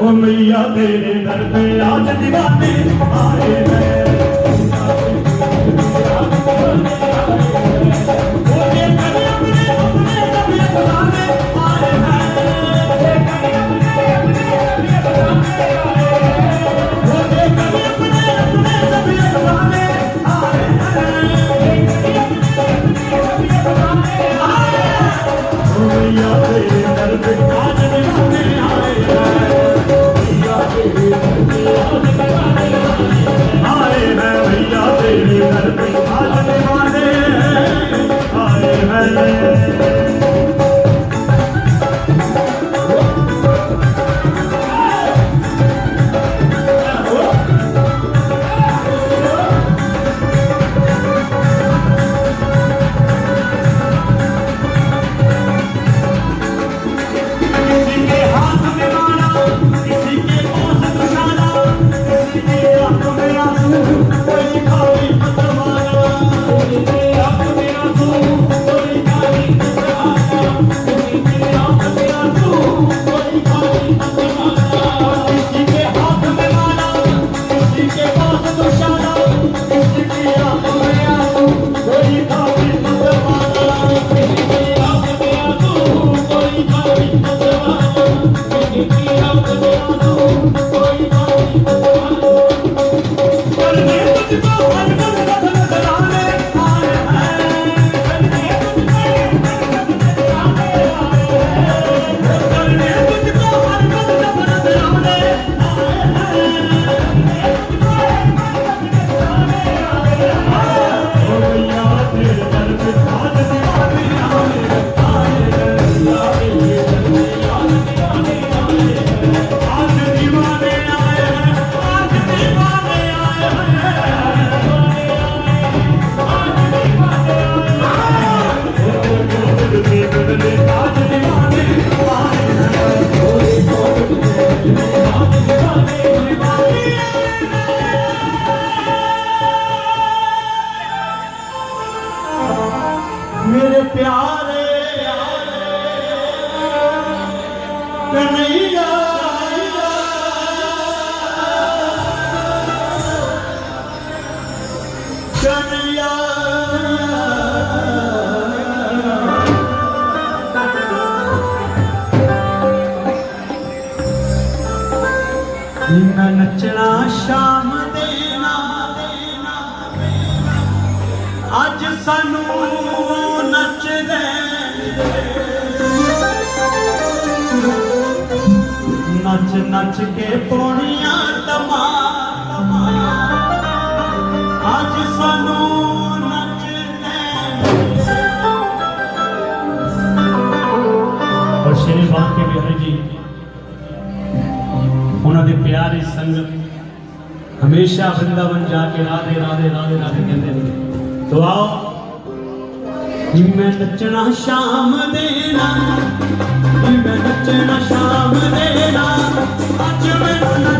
ਓ ਮਈਆ ਤੇਰੇ ਦਰ ਤੇ। ਆਜ ਦੀਵਾਨੇ ਆਏ ਨੇ ਓ ਜੇ ਕਦੇ ਆਪਣੇ ਆਪਣੇ ਕਦੇ ਬੁਲਾ ਉਹਨਾਂ ਦੇ ਪਿਆਰੇ ਸੰਗਤ ਹਮੇਸ਼ਾ ਵਰਿੰਦਾਵਨ ਜਾ ਕੇ ਰਾਧੇ ਰਾਧੇ ਰਾਧੇ ਰਾਧੇ ਕਹਿੰਦੇ ਨੇ। ਤੋ ਆਓ ਜਿਵੇਂ ਨੱਚਣਾ ਸ਼ਾਮ ਦੇ ਨਾਲ ਜਿਵੇਂ ਨੱਚਣਾ ਸ਼ਾਮ ਦੇ ਨਾਲ, ਅੱਜ ਮੈਨੂੰ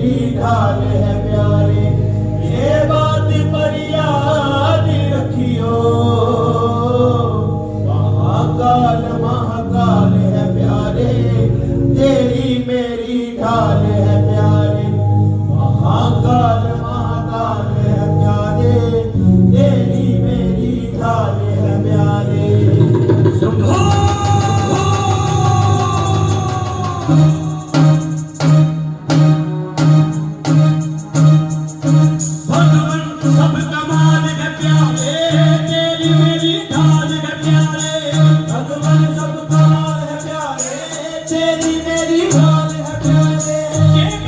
বিধানে Yes.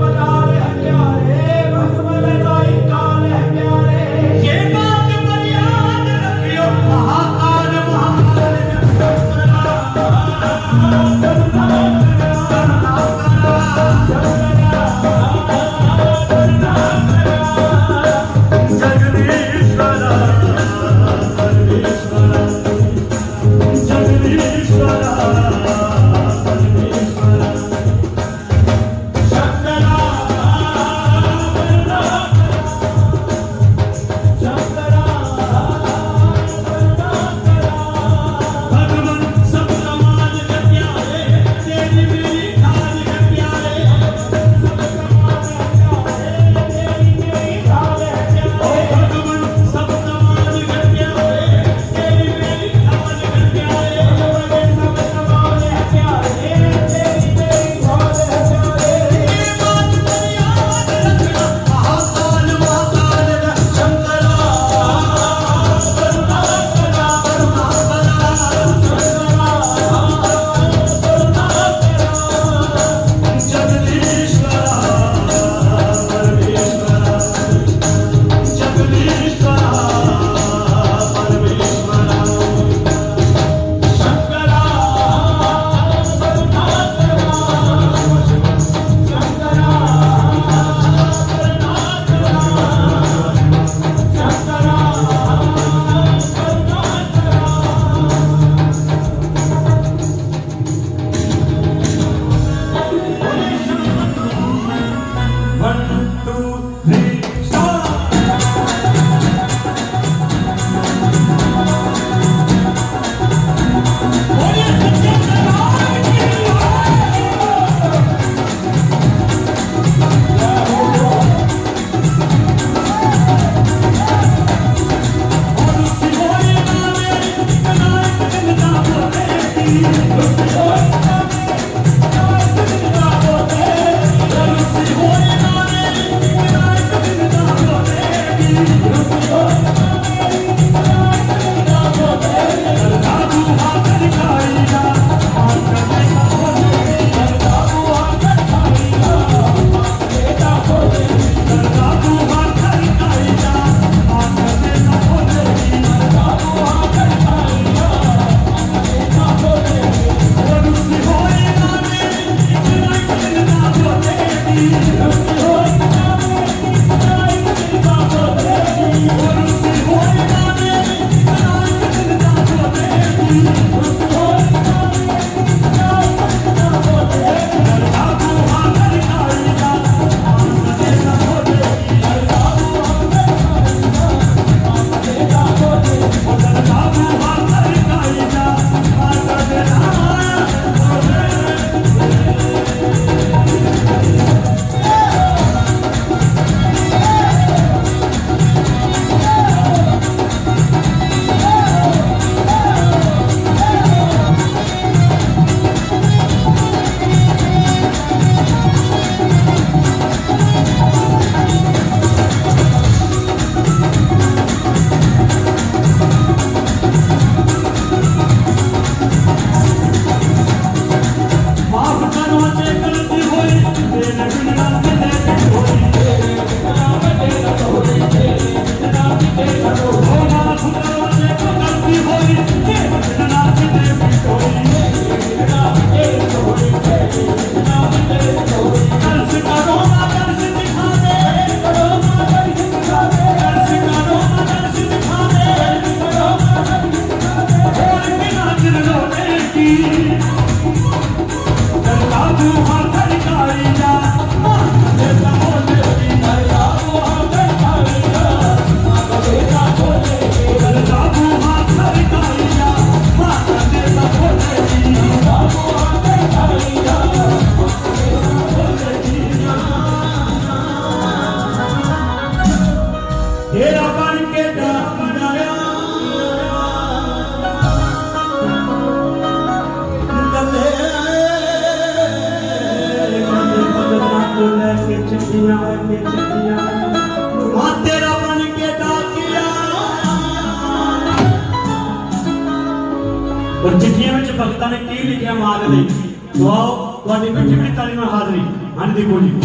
안되보니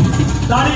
딸이